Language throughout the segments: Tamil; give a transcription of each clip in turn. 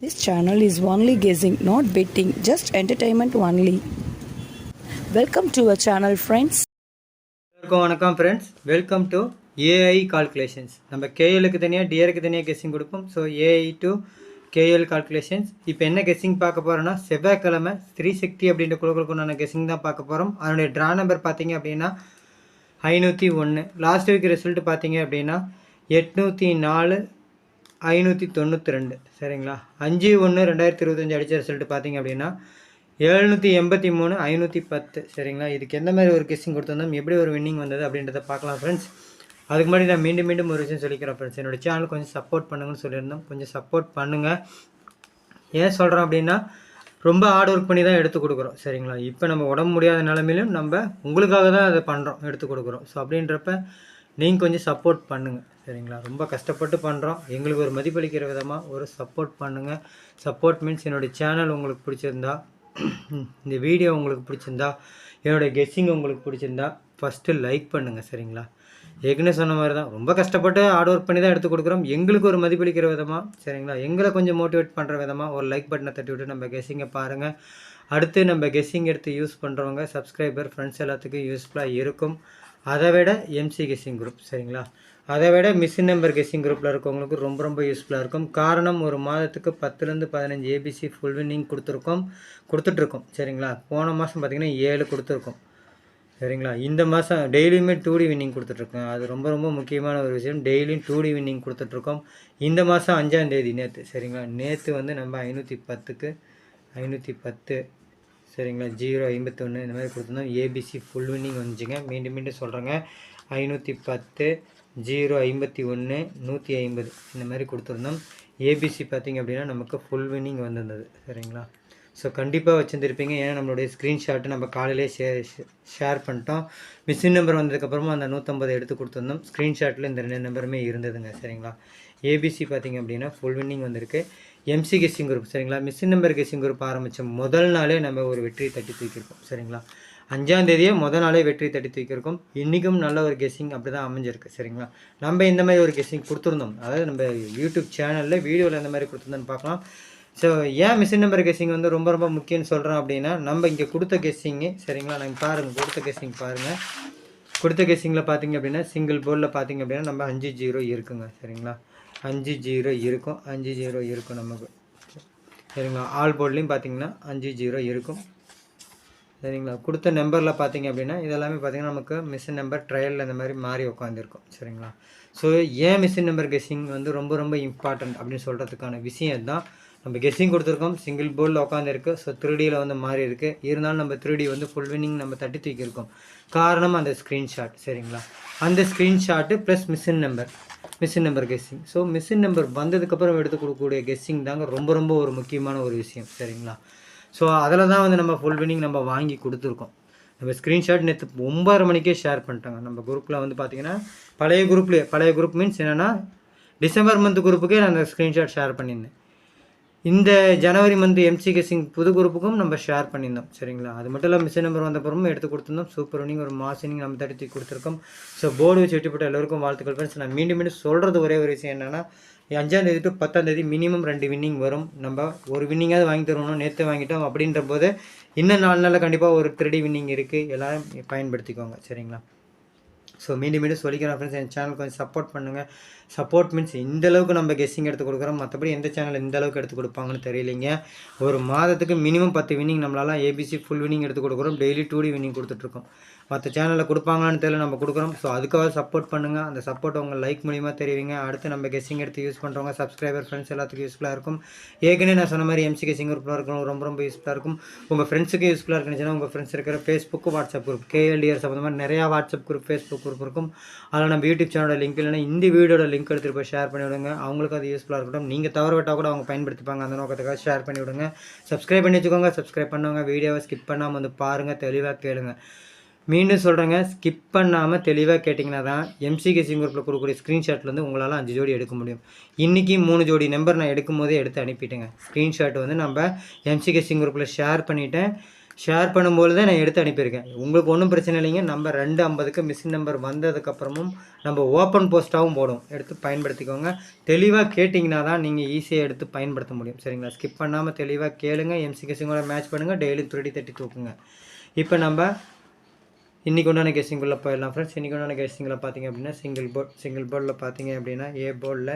This channel is only guessing, not betting, just entertainment only. Welcome to our channel friends. எல்லாருக்கும் வணக்கம் friends welcome to A I calculations நம்ம கேஎலுக்கு தனியாக டிஆருக்கு தனியாக கெஸ்ஸிங் கொடுப்போம். So A I to K L calculations இப்போ என்ன கெஸ்ஸிங் பார்க்க போகிறோன்னா செவ்வாய்க்கிழமை ஸ்ரீ சக்தி அப்படின்ற குழுக்களுக்கு உண்டான கெஸ்ஸிங் தான் பார்க்க போகிறோம் அதனுடைய ட்ரா நம்பர் பார்த்தீங்க அப்படின்னா ஐநூற்றி ஒன்று லாஸ்ட் வீக் ரிசல்ட் பார்த்தீங்க அப்படின்னா எட்நூற்றி நாலு ஐநூற்றி தொண்ணூற்றி ரெண்டு. சரிங்களா? அஞ்சு ஒன்று ரெண்டாயிரத்தி இருபத்தஞ்சி அடித்த ரிசல்ட் பார்த்தீங்க அப்படின்னா எழுநூற்றி எண்பத்தி மூணு ஐநூற்றி பத்து. சரிங்களா? இதுக்கு எந்த மாதிரி ஒரு கெஸ்ஸிங் கொடுத்துருந்தோம்? எப்படி ஒரு வின்னிங் வந்தது அப்படின்றத பார்க்கலாம் ஃப்ரெண்ட்ஸ் அதுக்கு முன்னாடி நான் மீண்டும் மீண்டும் ஒரு விஷயம் சொல்லிக்கிறேன் ஃப்ரெண்ட்ஸ் என்னோட சேனல் கொஞ்சம் சப்போர்ட் பண்ணுங்கன்னு சொல்லியிருந்தோம். கொஞ்சம் சப்போர்ட் பண்ணுங்கள் ஏன் சொல்கிறோம் அப்படின்னா ரொம்ப ஹார்ட் ஒர்க் பண்ணி தான் எடுத்து கொடுக்குறோம். சரிங்களா? இப்போ நம்ம உடம்பு முடியாத நிலமையிலும் நம்ம உங்களுக்காக தான் அதை பண்ணுறோம் எடுத்து கொடுக்குறோம். ஸோ அப்படின்றப்ப நீங்கள் கொஞ்சம் சப்போர்ட் பண்ணுங்கள் சரிங்களா? ரொம்ப கஷ்டப்பட்டு பண்ணுறோம் எங்களுக்கு ஒரு மதிப்பளிக்கிற விதமாக ஒரு சப்போர்ட் பண்ணுங்கள் சப்போர்ட் மீன்ஸ் என்னுடைய சேனல் உங்களுக்கு பிடிச்சிருந்தா இந்த வீடியோ உங்களுக்கு பிடிச்சிருந்தா என்னுடைய கெஸ்ஸிங் உங்களுக்கு பிடிச்சிருந்தா ஃபஸ்ட்டு லைக் பண்ணுங்கள் சரிங்களா? ஏற்கனவே சொன்ன மாதிரி தான் ரொம்ப கஷ்டப்பட்டு ஹார்ட் ஒர்க் பண்ணி தான் எடுத்து கொடுக்குறோம். எங்களுக்கு ஒரு மதிப்பளிக்கிற விதமாக சரிங்களா? எங்களை கொஞ்சம் மோட்டிவேட் பண்ணுற விதமாக ஒரு லைக் பட்டனை தட்டி விட்டு நம்ம கெஸ்ஸிங்கை பாருங்கள் அடுத்து நம்ம கெஸ்ஸிங் எடுத்து யூஸ் பண்ணுறவங்க சப்ஸ்கிரைபர் ஃப்ரெண்ட்ஸ் எல்லாத்துக்கும் யூஸ்ஃபுல்லாக இருக்கும். அதை விட எம்சி கெஸ்ஸிங் குரூப் சரிங்களா? அதை விட மிஷின் நம்பர் கெஸ்ஸிங் குரூப்பில் இருக்கவங்களுக்கு ரொம்ப ரொம்ப யூஸ்ஃபுல்லாக இருக்கும். காரணம் ஒரு மாதத்துக்கு பத்துலேருந்து பதினஞ்சு ஏபிசி ஃபுல் வின்னிங் கொடுத்துருக்கோம் கொடுத்துட்ருக்கோம் சரிங்களா? போன மாதம் பார்த்திங்கன்னா ஏழு கொடுத்துருக்கோம் சரிங்களா? இந்த மாதம் டெய்லியுமே டூ டி வின்னிங் கொடுத்துட்ருக்கோம் அது ரொம்ப ரொம்ப முக்கியமான ஒரு விஷயம். டெய்லியும் டூ டி வின்னிங் கொடுத்துட்ருக்கோம் இந்த மாதம் அஞ்சாம் தேதி நேற்று சரிங்களா? நேற்று வந்து நம்ம ஐநூற்றி பத்துக்கு ஐநூற்றி பத்து சரிங்களா? ஜீரோ ஐம்பத்தொன்று இந்த மாதிரி கொடுத்துருந்தோம். ஏபிசி ஃபுல் வின்னிங் வந்துச்சுங்க. மீண்டும் மீண்டும் சொல்கிறேங்க ஐநூற்றி பத்து ஜீரோ ஐம்பத்தி ஒன்று நூற்றி ஐம்பது இந்த மாதிரி கொடுத்துருந்தோம். ஏபிசி பார்த்திங்க அப்படின்னா நமக்கு ஃபுல் வின்னிங் வந்திருந்தது. சரிங்களா? ஸோ கண்டிப்பாக வச்சுருந்துருப்பீங்க. ஏன்னா நம்மளுடைய ஸ்க்ரீன்ஷாட்டு நம்ம காலையிலே ஷேர் ஷேர் பண்ணிட்டோம். மிஷின் நம்பர் வந்ததுக்கப்புறமா அந்த நூற்றம்பது எடுத்து கொடுத்துருந்தோம். ஸ்க்ரீன்ஷாட்டில் இந்த ரெண்டு நம்பருமே இருந்ததுங்க. சரிங்களா? ஏபிசி பார்த்திங்க அப்படின்னா ஃபுல் வின்னிங் வந்திருக்கு. எம்சி கெஸ்ஸிங் குரூப் சரிங்களா? மிஷின் நம்பர் கெஸ்ஸிங் குரூப் ஆரம்பித்த முதல் நாளே நம்ம ஒரு வெற்றி தட்டி தூக்கியிருக்கோம் சரிங்களா? அஞ்சாம் தேதியே முதல் நாளே வெற்றி தட்டி தூக்கியிருக்கோம். இன்றைக்கும் நல்ல ஒரு கெஸ்ஸிங் அப்படி தான் அமைஞ்சிருக்கு சரிங்களா? நம்ம இந்த மாதிரி ஒரு கெஸ்ஸிங் கொடுத்துருந்தோம். அதாவது நம்ம யூடியூப் சேனலில் வீடியோவில் இந்த மாதிரி கொடுத்துருந்தோன்னு பார்க்கலாம். ஸோ ஏன் மிஷின் நம்பர் கெஸ்ஸிங் வந்து ரொம்ப ரொம்ப முக்கியம்னு சொல்கிறோம் அப்படின்னா நம்ம இங்கே கொடுத்த கெஸ்ஸிங்கு சரிங்களா? நாங்கள் பாருங்கள் கொடுத்த கெஸ்ஸிங் பாருங்கள் கொடுத்த கெஸ்ஸிங்கில் பார்த்தீங்க அப்படின்னா சிங்கிள் போர்டில் பார்த்தீங்க அப்படின்னா நம்ம அஞ்சு ஜீரோ இருக்குங்க சரிங்களா? அஞ்சு ஜீரோ இருக்கும். அஞ்சு ஜீரோ இருக்கும் நமக்கு. சரிங்களா? ஆல் போர்ட்லேயும் பார்த்தீங்கன்னா அஞ்சு ஜீரோ இருக்கும். சரிங்களா? கொடுத்த நம்பரில் பார்த்தீங்க அப்படின்னா இதெல்லாமே பார்த்தீங்கன்னா நமக்கு மிஷின் நம்பர் ட்ரையலில் இந்த மாதிரி மாறி உட்காந்துருக்கும் சரிங்களா? ஸோ ஏன் மிஷின் நம்பர் கெஸ்ஸிங் வந்து ரொம்ப ரொம்ப இம்பார்ட்டன்ட் அப்படின்னு சொல்கிறதுக்கான விஷயம் தான் நம்ம கெஸ்ஸிங் கொடுத்துருக்கோம். சிங்கிள் போர்டில் உட்காந்துருக்கு ஸோ த்ரீடியில் வந்து மாறி இருக்குது இருந்தாலும் நம்ம த்ரீடி வந்து ஃபுல் வின்னிங் நம்ம தட்டி தூக்கியிருக்கோம். காரணம் அந்த ஸ்க்ரீன்ஷாட் சரிங்களா? அந்த screenshot plus machine number machine number guessing so machine number வந்ததுக்கப்புறம் எடுத்து கொடுக்கக்கூடிய கெஸ்ஸிங் தாங்க ரொம்ப ரொம்ப ஒரு முக்கியமான ஒரு விஷயம். சரிங்களா? ஸோ அதில் தான் வந்து நம்ம ஃபுல் வினிங் நம்ம வாங்கி கொடுத்துருக்கோம். நம்ம ஸ்க்ரீன்ஷாட் நேற்று ஒம்பது மணிக்கே ஷேர் பண்ணிட்டாங்க. நம்ம குரூப்பில் வந்து பார்த்தீங்கன்னா பழைய குரூப்லேயே பழைய குரூப் மீன்ஸ் என்னென்னா டிசம்பர் மந்த் குரூப்புக்கே நான் அந்த ஸ்க்ரீன்ஷாட் ஷேர் பண்ணியிருந்தேன். இந்த ஜனவரி மந்த் எம்சிகே சிங் புது குரூப்புக்கும் நம்ம ஷேர் பண்ணியிருந்தோம் சரிங்களா? அது மட்டும் இல்லாமல் மிஷின் நம்பர் வந்தப்புறமும் எடுத்து கொடுத்துருந்தோம். சூப்பர் இன்னிங் ஒரு மாஸ் இனிங் நம்ம தடுத்து கொடுத்துருக்கோம். ஸோ போர்டு வச்சு வெட்டிப்பட்ட எல்லோருக்கும் வாழ்த்துக்கள் ஃப்ரெண்ட்ஸ் நான் மீண்டும் மீண்டும் சொல்கிறது ஒரே ஒரு விஷயம் என்னென்னா அஞ்சாந்தேதி டு பத்தாந்தேதி மினிமம் ரெண்டு வின்னிங் வரும். நம்ம ஒரு வின்னிங்காவது வாங்கி தருவோம் நேற்று வாங்கிட்டோம் அப்படின்ற போது இன்னும் நாலு நாளில் கண்டிப்பாக ஒரு த்ரீ வின்னிங் இருக்குது எல்லோரும் பயன்படுத்திக்கோங்க சரிங்களா? ஸோ மீண்டும் மீண்டும் சொல்லிக்கிறேன் ஃப்ரெண்ட்ஸ் என் சேனல் கொஞ்சம் சப்போர்ட் பண்ணுங்கள் சப்போர்ட் மீன்ஸ் இந்த அளவுக்கு நம்ம கெஸ்ஸிங் எடுத்து கொடுக்குறோம். மற்றபடி எந்த சேனல் இந்த அளவுக்கு எடுத்து கொடுப்பாங்கன்னு தெரியலைங்க. ஒரு மாதத்துக்கு மினிமம் பத்து வினிங் நம்மளால ஏபிசி ஃபுல் வினிங் எடுத்து கொடுக்குறோம். டெய்லி டூ டி வின்னிங் கொடுத்துட்ருக்கோம் மற்ற சேனலில் கொடுப்பாங்களான்னு தெரியல நம்ம கொடுக்குறோம் ஸோ அதுக்காக சப்போர்ட் பண்ணுங்கள் அந்த சப்போர்ட் உங்கள் லைக் மூலியமாக தெரிவிங்க. அடுத்து நம்ம கெஸ்ஸிங் எடுத்து யூஸ் பண்ணுறவங்க சப்ஸ்கிரைபர் ஃப்ரெண்ட்ஸ் எல்லாத்துக்கும் யூஸ்ஃபுல்லாக இருக்கும். ஏற்கனவே நான் சொன்ன மாதிரி எம்சி கெஸ்ஸிங் குரூப்பில் இருக்கும் ரொம்ப ரொம்ப யூஸ்ஃபுல்லாக இருக்கும். உங்கள் ஃப்ரெண்ட்ஸுக்கு யூஸ்ஃபுல்லாக இருக்குன்னு உங்கள் ஃப்ரெண்ட்ஸ் இருக்கிற ஃபேஸ்புக்கு வாட்ஸ்அப் குரூப் கேஎல்டிஆர் சம்மந்தமாக நிறையா வாட்ஸ்அப் குரூப் ஃபேஸ்புக் குரூப் இருக்கும். அதில் நம்ம யூடியூப் சேனலோட லிங்க் இல்லைன்னா இந்த வீடியோட லிங்க் எடுத்துகிட்டு போய் ஷேர் பண்ணி விடுங்க. அவங்களுக்கு அது யூஸ்ஃபுல்லாக இருக்கட்டும். நீங்கள் தவற விட்டால் கூட அவங்க பயன்படுத்திப்பாங்க. அந்த நோக்கத்துக்காக ஷேர் பண்ணி விடுங்க. சப்ஸ்கிரைப் பண்ணி வச்சுக்கோங்க. சப்ஸ்கிரைப் பண்ணுவாங்க வீடியோவை ஸ்கிப் பண்ணாமல் வந்து பாருங்கள் தெளிவாக கேளுங்கள் மீண்டும் சொல்கிறேங்க ஸ்கிப் பண்ணாமல் தெளிவாக கேட்டிங்கன்னா தான் எம்சிகேசி குரூப்பில் கொடுக்கக்கூடிய ஸ்க்ரீன்ஷாட்லேருந்து உங்களால் அஞ்சு ஜோடி எடுக்க முடியும். இன்றைக்கி மூணு ஜோடி நம்பர் நான் எடுக்கும் போதே எடுத்து அனுப்பிட்டேங்க. ஸ்க்ரீன்ஷாட் வந்து நம்ம எம்சிகேசி குரூப்பில் ஷேர் பண்ணிவிட்டேன் ஷேர் பண்ணும்போது தான் நான் எடுத்து அனுப்பியிருக்கேன். உங்களுக்கு ஒன்றும் பிரச்சனை இல்லைங்க. நம்ம ரெண்டு ஐம்பதுக்கு மிஷின் நம்பர் வந்ததுக்கப்புறமும் நம்ம ஓப்பன் போஸ்ட்டாகவும் போடும். எடுத்து பயன்படுத்திக்கோங்க. தெளிவாக கேட்டிங்கன்னா தான் நீங்கள் ஈஸியாக எடுத்து பயன்படுத்த முடியும். சரிங்களா? ஸ்கிப் பண்ணாமல் தெளிவாக கேளுங்க. எம்சிகேசிங்கோட மேட்ச் பண்ணுங்கள் டெய்லி த்ரீ தேர்ட்டி தூக்குங்க. இப்போ நம்ம இன்றைக்கி உண்டான கெஸ்ஸிங்குள்ளே போயிடலாம் ஃப்ரெண்ட்ஸ் இன்றைக்கி உண்டான கெஸ்ஸிங்கில் பார்த்தீங்க அப்படின்னா சிங்கிள் போர்ட் சிங்கிள் போர்டில் பார்த்தீங்க அப்படின்னா ஏ போர்டில்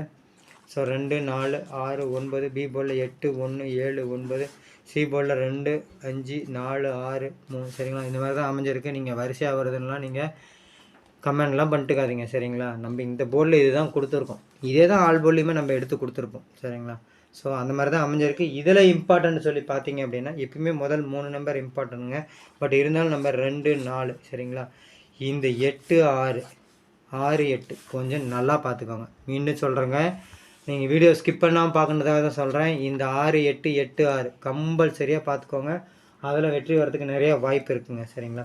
ஸோ ரெண்டு நாலு ஆறு ஒன்பது பி போர்டில் எட்டு ஒன்று ஏழு ஒன்பது சி போர்டில் ரெண்டு அஞ்சு நாலு ஆறு மூணு சரிங்களா? இந்த மாதிரி தான் அமைஞ்சிருக்கு. நீங்கள் வரிசையாக வருதுன்னெலாம் நீங்கள் கமெண்ட்லாம் பண்ணிட்டுக்காதீங்க சரிங்களா? நம்ம இந்த போர்டில் இதுதான் கொடுத்துருக்கோம். இதே தான் ஆல் போர்ட்லேயுமே நம்ம எடுத்து கொடுத்துருப்போம் சரிங்களா? ஸோ அந்த மாதிரி தான் அமைஞ்சிருக்கு. இதில் இம்பார்ட்டன்ட் சொல்லி பார்த்தீங்க அப்படின்னா எப்பயுமே முதல் மூணு நம்பர் இம்பார்ட்டன்ட்டுங்க பட் இருந்தாலும் நம்பர் ரெண்டு நாலு சரிங்களா? இந்த எட்டு ஆறு ஆறு எட்டு கொஞ்சம் நல்லா பார்த்துக்கோங்க. மீண்டும் சொல்கிறேங்க நீங்கள் வீடியோ ஸ்கிப் பண்ணாமல் பார்க்கணுன்றதாக தான் சொல்கிறேன் இந்த ஆறு எட்டு எட்டு ஆறு கம்பல்சரியாக பார்த்துக்கோங்க. அதில் வெற்றி வரதுக்கு நிறைய வாய்ப்பு இருக்குங்க சரிங்களா?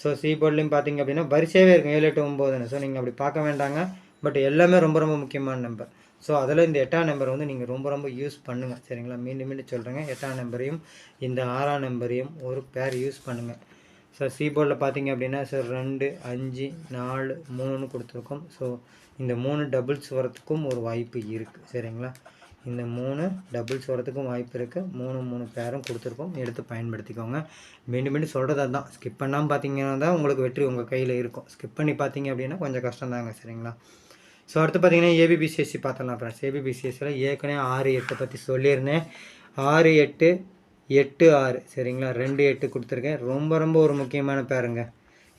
ஸோ சி போர்ட்லேயும் பார்த்தீங்க அப்படின்னா வரிசையாகவே இருக்கும். ஏழு எட்டு ஒம்போதுன்னு ஸோ நீங்கள் அப்படி பார்க்க வேண்டாங்க. பட் எல்லாமே ரொம்ப ரொம்ப முக்கியமான நம்பர் ஸோ அதில் இந்த எட்டாம் நம்பர் வந்து நீங்கள் ரொம்ப ரொம்ப யூஸ் பண்ணுங்கள் சரிங்களா? மீண்டும் மீண்டும் சொல்கிறேங்க எட்டாம் நம்பரையும் இந்த ஆறாம் நம்பரையும் ஒரு பேர் யூஸ் பண்ணுங்கள் ஸோ சீபோர்டில் பார்த்தீங்க அப்படின்னா சார் ரெண்டு அஞ்சு நாலு மூணுன்னு கொடுத்துருக்கோம். ஸோ இந்த மூணு டபுள்ஸ் வரத்துக்கும் ஒரு வாய்ப்பு இருக்குது சரிங்களா? இந்த மூணு டபுள்ஸ் வரத்துக்கும் வாய்ப்பு இருக்குது மூணு மூணு பேரும் கொடுத்துருக்கோம். எடுத்து பயன்படுத்திக்கோங்க. மீண்டும் மீண்டும் சொல்கிறது அதுதான் ஸ்கிப் பண்ணாமல் பார்த்தீங்கன்னா தான் உங்களுக்கு வெற்றி உங்கள் கையில் இருக்கும். ஸ்கிப் பண்ணி பார்த்தீங்க அப்படின்னா கொஞ்சம் கஷ்டம் தாங்க சரிங்களா? ஸோ அடுத்து பார்த்தீங்கன்னா ஏபிபிசிஎஸ்சி பார்த்தலாம் ஃப்ரெண்ட்ஸ் ஏபிபிசிஎஸ்சியில் ஏற்கனவே ஆறு எட்டை பற்றி சொல்லியிருந்தேன். ஆறு எட்டு எட்டு ஆறு. சரிங்களா? ரெண்டு எட்டு கொடுத்துருக்கேன். ரொம்ப ரொம்ப ஒரு முக்கியமான பேருங்க.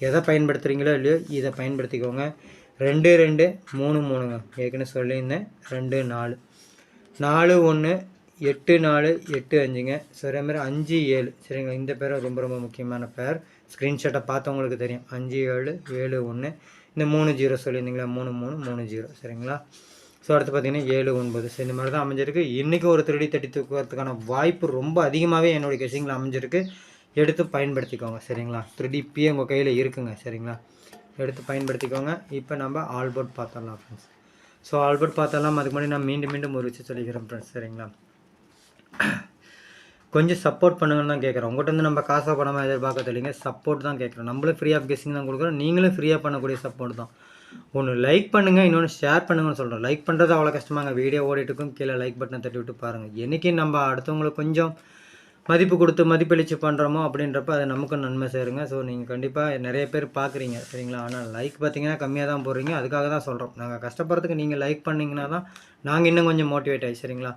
எதை பயன்படுத்துகிறீங்களோ இல்லையோ இதை பயன்படுத்திக்கோங்க. ரெண்டு ரெண்டு மூணு மூணுங்க. ஏற்கனவே சொல்லியிருந்தேன். ரெண்டு நாலு. நாலு ஒன்று எட்டு நாலு எட்டு அஞ்சுங்க. ஸோ அதே மாதிரி அஞ்சு ஏழு. சரிங்களா? இந்த பேரும் ரொம்ப ரொம்ப முக்கியமான பேர். ஸ்க்ரீன்ஷாட்டை பார்த்தவங்களுக்கு தெரியும். அஞ்சு ஏழு ஏழு ஒன்று. இந்த மூணு ஜீரோ சொல்லியிருந்தீங்களா? மூணு மூணு மூணு ஜீரோ. சரிங்களா? ஸோ அடுத்து பார்த்தீங்கன்னா ஏழு ஒன்பது. ஸோ இந்த மாதிரி தான் அமைஞ்சிருக்கு. இன்றைக்கி ஒரு திருடி தட்டி தூக்குறதுக்கான வாய்ப்பு ரொம்ப அதிகமாகவே என்னுடைய கெஸிங்கில் அமைஞ்சிருக்கு. எடுத்து பயன்படுத்திக்கோங்க. சரிங்களா? திருடி இப்பயே உங்கள் கையில் இருக்குங்க. சரிங்களா? எடுத்து பயன்படுத்திக்கோங்க. இப்போ நம்ம ஆல்போர்ட் பார்த்தரலாம் ஃப்ரெண்ட்ஸ் ஸோ ஆல்பர்ட் பார்த்தரலாம் அதுக்கு முன்னாடி நான் மீண்டும் மீண்டும் ஒரு விஷயம் சொல்லிக்கிறேன் ஃப்ரெண்ட்ஸ் சரிங்களா? கொஞ்சம் சப்போர்ட் பண்ணுங்கன்னு தான் கேட்குறோம் உங்கள்கிட்ட வந்து நம்ம காசை பணமாக எதிர்பார்க்க தெரியல சப்போர்ட் தான் கேட்குறோம் நம்மளும் ஃப்ரீ ஆஃப் கெஸிங் தான் கொடுக்குறோம். நீங்களும் ஃப்ரீயாக பண்ணக்கூடிய சப்போர்ட் தான். ஒன்று லைக் பண்ணுங்கள் இன்னொன்று ஷேர் பண்ணுங்கன்னு சொல்கிறோம் லைக் பண்ணுறது அவ்வளோ கஷ்டமாங்க. வீடியோ ஓடிட்டுக்கும் கீழே லைக் பட்டனை தட்டி விட்டு பாருங்கள் என்றைக்கு நம்ம அடுத்தவங்களுக்கு கொஞ்சம் மதிப்பு கொடுத்து மதிப்பளித்து பண்ணுறோமோ அப்படின்றப்ப அது நமக்கும் நன்மை சேருங்க. ஸோ நீங்கள் கண்டிப்பாக நிறைய பேர் பார்க்குறீங்க சரிங்களா? ஆனால் லைக் பார்த்தீங்கன்னா கம்மியாக தான் போடுறீங்க. அதுக்காக தான் சொல்கிறோம் நாங்கள் கஷ்டப்படுறதுக்கு நீங்கள் லைக் பண்ணிங்கன்னா தான் நாங்கள் இன்னும் கொஞ்சம் மோட்டிவேட் ஆகி சரிங்களா?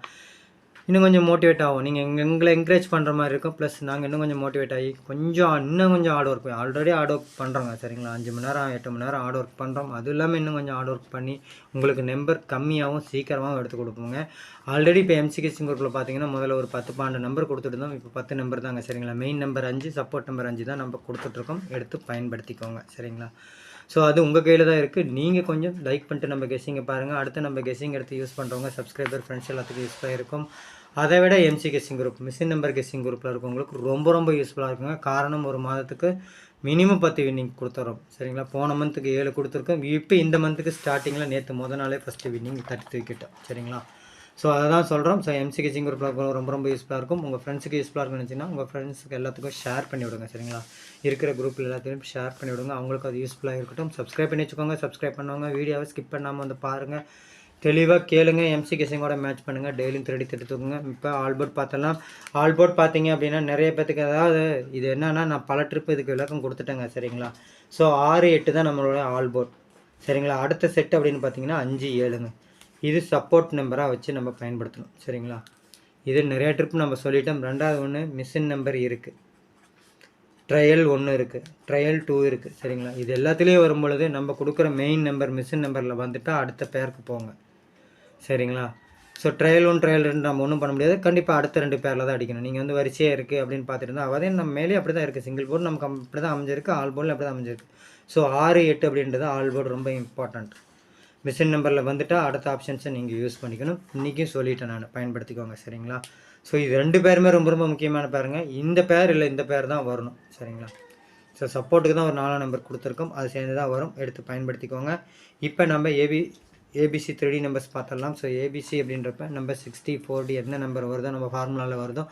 இன்னும் கொஞ்சம் மோட்டிவேட் ஆகும். நீங்கள் எங்கள் எங்களை என்கரேஜ் பண்ணுற மாதிரி இருக்கும். ப்ளஸ் நாங்கள் இன்னும் கொஞ்சம் மோட்டிவேட் ஆகி கொஞ்சம் இன்னும் கொஞ்சம் hard work already hard work பண்ணுறோங்க சரிங்களா? அஞ்சு மணி நேரம் எட்டு மணி நேரம் ஹார்ட் ஒர்க் பண்ணுறோம் அது இல்லாமல் இன்னும் கொஞ்சம் ஹார்ட் ஒர்க் பண்ணி உங்களுக்கு நம்பர் கம்மியாகவும் சீக்கிரமாகவும் எடுத்து கொடுப்போங்க. ஆல்ரெடி இப்போ எம்சிகேசி குரூப்பில் பார்த்தீங்கன்னா முதல்ல ஒரு பத்து பன்னெண்டு நம்பர் கொடுத்துருந்தோம் இப்போ பத்து நம்பர் தாங்க சரிங்களா? மெயின் நம்பர் அஞ்சு சப்போர்ட் நம்பர் அஞ்சு தான் நம்ம கொடுத்துட்ருக்கோம். எடுத்து பயன்படுத்திக்கோங்க சரிங்களா? ஸோ அது உங்கள் கையில் தான் இருக்குது நீங்கள் கொஞ்சம் லைக் பண்ணிட்டு நம்ம கெஸ்ஸிங்கை பாருங்கள் அடுத்து நம்ம கெஸ்ஸிங் எடுத்து யூஸ் பண்ணுறவங்க சப்ஸ்கிரைபர் ஃப்ரெண்ட்ஸ் எல்லாத்துக்கும் யூஸ்ஃபுல்லாக இருக்கும் அதை விட M C guessing group machine number guessing குரூப்பில் இருக்கவங்களுக்கு ரொம்ப ரொம்ப யூஸ்ஃபுல்லாக இருக்குங்க. காரணம் ஒரு மாதத்துக்கு மினிமம் பத்து வின்னிங் கொடுத்துறோம். சரிங்களா? போன மந்த்துக்கு ஏழு கொடுத்துருக்கோம். இப்போ இந்த மந்த்துக்கு ஸ்டார்டிங்கில் நேற்று முத நாளே ஃபஸ்ட்டு வின்னிங் தட்டி தூக்கிட்டோம். சரிங்களா? ஸோ அதை தான் சொல்கிறோம் ஸோ எம்சி கெச்சிங் குரூப்பில் ரொம்ப ரொம்ப யூஸ்ஃபுல்லாக இருக்கும். உங்கள் ஃப்ரெண்ட்ஸுக்கு யூஸ்ஃபுல்லாக இருக்குன்னு நினச்சிங்கன்னா உங்கள் ஃப்ரெண்ட்ஸுக்கு எல்லாத்துக்கும் ஷேர் பண்ணி விடுங்க. சரிங்களா? இருக்கிற குரூப்பில் எல்லாத்தையும் ஷேர் பண்ணி விடுங்க. அவங்களுக்கு அது யூஸ்ஃபுல்லாக இருக்கட்டும். சப்ஸ்கிரைப் பண்ணி வச்சுக்கோங்க. சப்ஸ்கிரைப் பண்ணுவாங்க வீடியோவை ஸ்கிப் பண்ணாமல் வந்து பாருங்கள் தெளிவாக கேளுங்க. எம்சி கெஸிங்கோட மேட்ச் பண்ணுங்கள் டெய்லியும் திருடி திட்டு இப்போ ஆல்போர்ட் பார்த்தலாம் ஆல்போர்ட் பார்த்தீங்க அப்படின்னா நிறைய பேத்துக்கு அதாவது இது என்னன்னா நான் பல ட்ரிப் இதுக்கு விளக்கம் கொடுத்துட்டேங்க. சரிங்களா? ஸோ ஆறு எட்டு தான் நம்மளோட ஆல்போர்ட் சரிங்களா? அடுத்த செட் அப்படின்னு பார்த்தீங்கன்னா அஞ்சு ஏழுங்க. இது சப்போர்ட் நம்பராக வச்சு நம்ம பயன்படுத்தணும். சரிங்களா? இது நிறைய ட்ரிப் நம்ம சொல்லிட்டோம். ரெண்டாவது ஒன்று மிஷின் நம்பர் இருக்குது ட்ரையல் ஒன்று இருக்குது ட்ரையல் டூ இருக்குது சரிங்களா? இது எல்லாத்துலேயும் வரும் பொழுது நம்ம கொடுக்குற மெயின் நம்பர் மிஷின் நம்பரில் வந்துட்டால் அடுத்த பேருக்கு போங்க. சரிங்களா? ஸோ ட்ரையல் ஒன் ட்ரையல் ரெண்டு நம்ம ஒன்றும் பண்ண முடியாது. கண்டிப்பாக அடுத்த ரெண்டு பேரில் தான் அடிக்கணும். நீங்கள் வந்து வரிசையாக இருக்குது அப்படின்னு பார்த்துட்டு இருந்தால் அதே நம்ம மேலே அப்படி தான் இருக்குது சிங்கிள் போர்டு நமக்கு அப்படி தான் அமைஞ்சிருக்கு. ஆல் போர்டில் அப்படி தான் அமைஞ்சிருக்கு. ஸோ ஆறு எட்டு அப்படின்றது ஆல் போர்டு ரொம்ப இம்பார்ட்டண்ட் மிஷின் நம்பரில் வந்துட்டால் அடுத்த ஆப்ஷன்ஸை நீங்கள் யூஸ் பண்ணிக்கணும். இன்றைக்கும் சொல்லிட்டேன் நான். பயன்படுத்திக்கோங்க. சரிங்களா? ஸோ இது ரெண்டு பேருமே ரொம்ப ரொம்ப முக்கியமான பேருங்க இந்த பேர் இல்லை இந்த பேர் தான் வரணும். சரிங்களா? ஸோ சப்போர்ட்டுக்கு தான் ஒரு நாலாம் நம்பர் கொடுத்துருக்கோம். அது சேர்ந்து தான் வரும். எடுத்து பயன்படுத்திக்கோங்க. இப்போ நம்ம A B A B C three numbers பார்த்துடலாம் ஸோ ஏபிசி அப்படின்றப்ப நம்பர் சிக்ஸ்டி ஃபோர்டி எந்த நம்பர் வருதோ நம்ம ஃபார்முலாவில் வருதோ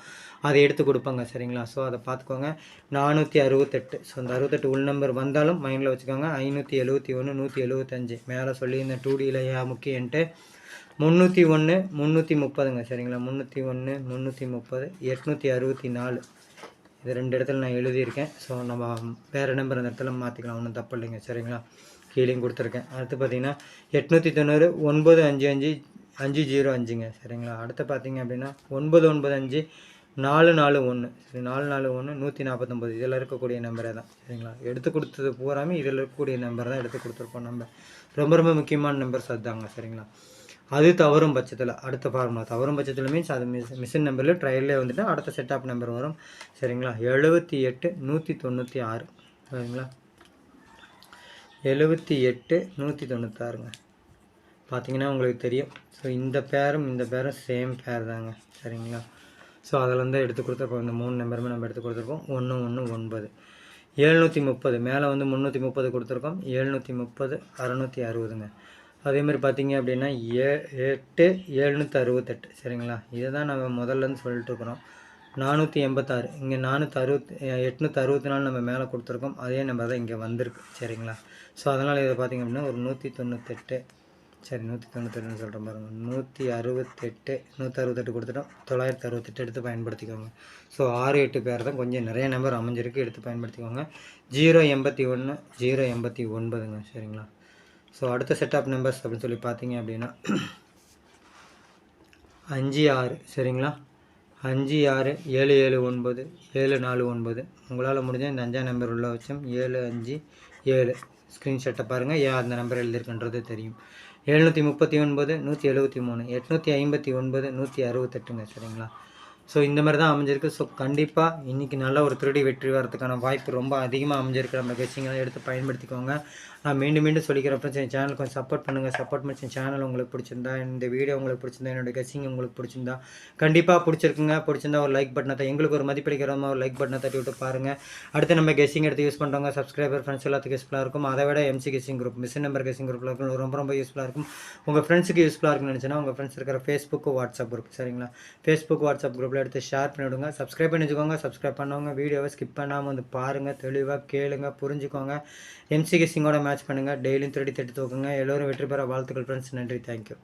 அதை எடுத்து கொடுப்பாங்க சரிங்களா? ஸோ அதை பார்த்துக்கோங்க. நானூற்றி அறுபத்தெட்டு. ஸோ அந்த அறுபத்தெட்டு உள் நம்பர் வந்தாலும் மைண்டில் வச்சுக்கோங்க. ஐநூற்றி எழுபத்தி ஒன்று நூற்றி எழுபத்தஞ்சு மேலே சொல்லியிருந்தேன் டூடியில் டூ முக்கியன்ட்டு முந்நூற்றி ஒன்று முந்நூற்றி முப்பதுங்க சரிங்களா? முந்நூற்றி ஒன்று முந்நூற்றி முப்பது எட்நூற்றி அறுபத்தி நாலு. இது ரெண்டு இடத்துல நான் எழுதியிருக்கேன். ஸோ நம்ம வேறு நம்பர் அந்த இடத்துல மாற்றிக்கலாம் ஒன்றும் தப்பு இல்லைங்க சரிங்களா? கீழேயும் கொடுத்துருக்கேன். அடுத்து பார்த்தீங்கன்னா எட்நூற்றி தொண்ணூறு ஒன்பது அஞ்சு அஞ்சு அஞ்சு ஜீரோ அஞ்சுங்க. சரிங்களா? அடுத்து பார்த்தீங்க அப்படின்னா ஒன்பது ஒன்பது அஞ்சு நாலு நாலு ஒன்று சரி நாலு நாலு ஒன்று நூற்றி நாற்பத்தொம்பது இதில் இருக்கக்கூடிய நம்பரே தான். சரிங்களா? எடுத்து கொடுத்தது பூராமே இதில் இருக்கக்கூடிய நம்பர் தான் எடுத்து கொடுத்துருப்போம் நம்பர் ரொம்ப ரொம்ப முக்கியமான நம்பர்ஸ் அதுதாங்க சரிங்களா? அது தவறும் பட்சத்தில். அடுத்த ஃபார்முலா தவறும் பட்சத்தில் மீன்ஸ் அது மிஸ் மிஷின் நம்பரில் ட்ரையல்லே வந்துட்டு அடுத்த செட் ஆஃப் நம்பர் வரும். சரிங்களா? எழுபத்தி எட்டு நூற்றி தொண்ணூற்றி ஆறு. சரிங்களா? எழுபத்தி எட்டு நூற்றி தொண்ணூத்தாறுங்க. பார்த்தீங்கன்னா உங்களுக்கு தெரியும். ஸோ இந்த பேரும் இந்த பேரும் சேம் பேர் தாங்க சரிங்களா? ஸோ அதில் எடுத்து கொடுத்துருப்போம். இந்த மூணு நம்பருமே நம்ம எடுத்து கொடுத்துருக்கோம் ஒன்று ஒன்று ஒன்பது. எழுநூற்றி முப்பது. மேலே வந்து முந்நூற்றி முப்பது கொடுத்துருக்கோம். எழுநூற்றி முப்பது அறநூற்றி அறுபதுங்க. அதே மாதிரி பார்த்தீங்க அப்படின்னா ஏ எட்டு எழுநூற்றி அறுபத்தெட்டு. சரிங்களா? இதை தான் நம்ம முதல்லன்னு சொல்லிட்டு இருக்கிறோம். நானூற்றி எண்பத்தாறு. இங்கே நானூற்றி அறுபத்தி எட்நூற்றி அறுபத்தி நாலு நம்ம மேலே கொடுத்துருக்கோம். அதே நம்பர் தான் இங்கே வந்திருக்கு. சரிங்களா? ஸோ அதனால் இதை பார்த்தீங்க அப்படின்னா ஒரு நூற்றி தொண்ணூத்தெட்டு. சரி நூற்றி தொண்ணூத்தெட்டுன்னு சொல்கிறேன் பாருங்க. நூற்றி அறுபத்தெட்டு நூற்றி அறுபத்தெட்டு கொடுத்துட்டோம். தொள்ளாயிரத்தி அறுபத்தெட்டு எடுத்து பயன்படுத்திக்கோங்க. ஸோ ஆறு எட்டு பேர் தான் கொஞ்சம் நிறைய நம்பர் அமைஞ்சிருக்கு. எடுத்து பயன்படுத்திக்கோங்க. ஜீரோ எண்பத்தி ஒன்று ஜீரோ எண்பத்தி ஒன்பதுங்க. சரிங்களா? ஸோ அடுத்த செட் ஆஃப் நம்பர்ஸ் அப்படின்னு சொல்லி பார்த்தீங்க அப்படின்னா அஞ்சு ஆறு. சரிங்களா? அஞ்சு ஆறு ஏழு ஏழு ஒன்பது ஏழு நாலு ஒன்பது. உங்களால் முடிஞ்ச இந்த அஞ்சாம் நம்பர் உள்ள வச்சோம். ஏழு அஞ்சு ஏழு. ஸ்க்ரீன்ஷாட்டை பாருங்கள் ஏன் அந்த நம்பர் எழுதியிருக்குன்றது தெரியும். எழுநூற்றி முப்பத்தி ஒன்பது நூற்றி எழுபத்தி மூணு எட்நூற்றி ஐம்பத்தி ஒன்பது நூற்றி அறுபத்தெட்டுங்க. சரிங்களா? ஸோ இந்த மாதிரி தான் அமைஞ்சிருக்கு. ஸோ கண்டிப்பாக இன்றைக்கி நல்ல ஒரு திருடி வெற்றி வரதுக்கான வாய்ப்பு ரொம்ப அதிகமாக அமைஞ்சிருக்கு. நம்ம கட்சிங்களை எடுத்து பயன்படுத்திக்கோங்க. நான் மீண்டும் மீண்டும் சொல்லிக்கிறேன் ஃப்ரெண்ட்ஸ் என் சேனல் கொஞ்சம் சப்போர்ட் பண்ணுங்கள் சப்போர்ட் பண்ணி சேனல் உங்களுக்கு பிடிச்சிருந்தா இந்த வீடியோ உங்களுக்கு பிடிச்சிருந்தா என்னோட கட்சிங்க உங்களுக்கு பிடிச்சிருந்தா கண்டிப்பாக பிடிச்சிருக்குங்க. பிடிச்சிருந்தா ஒரு லைக் பட்டனை தான் எங்களுக்கு ஒரு மதிப்பளிக்கிற மாதிரி ஒரு லைக் பட்டனை தட்டி விட்டு பாருங்கள் அடுத்து நம்ம கெஸ்ஸிங் எடுத்து யூஸ் பண்ணுறவங்க சப்ஸ்கிரைபர் ஃப்ரெண்ட்ஸ் எல்லாத்துக்கும் யூஸ்ஃபுல்லாக இருக்கும். அதை விட M C guessing group machine number guessing குரூப்பில் இருக்கும் ரொம்ப ரொம்ப யூஸ்ஃபுல்லாக இருக்கும். உங்கள் ஃப்ரெண்ட்ஸுக்கு யூஸ்ஃபுல்லாக இருக்குன்னு நினச்சினா உங்கள் ஃப்ரெண்ட்ஸ் இருக்கிற ஃபேஸ்புக்கு வாட்ஸ்அப் குரூப் சரிங்களா? ஃபேஸ்புக் வாட்ஸ்அப் குரூப் குரூப்பில் எடுத்து ஷேர் பண்ணிவிடுங்க சப்ஸ்கிரைப் பண்ணி வச்சுக்கோங்க சப்ஸ்கிரைப் பண்ணவங்க வீடியோவை ஸ்கிப் பண்ணாமல் வந்து பாருங்கள் தெளிவாக கேளுங்க. புரிஞ்சுக்கோங்க. எம்சிகே சிங்கோட மேட்ச் பண்ணுங்கள் டெய்லியும் திருடி தட்டி தூக்குங்க எல்லோரும் வெற்றி பெற வாழ்த்துக்கள் ஃப்ரெண்ட்ஸ் நன்றி. தேங்க்யூ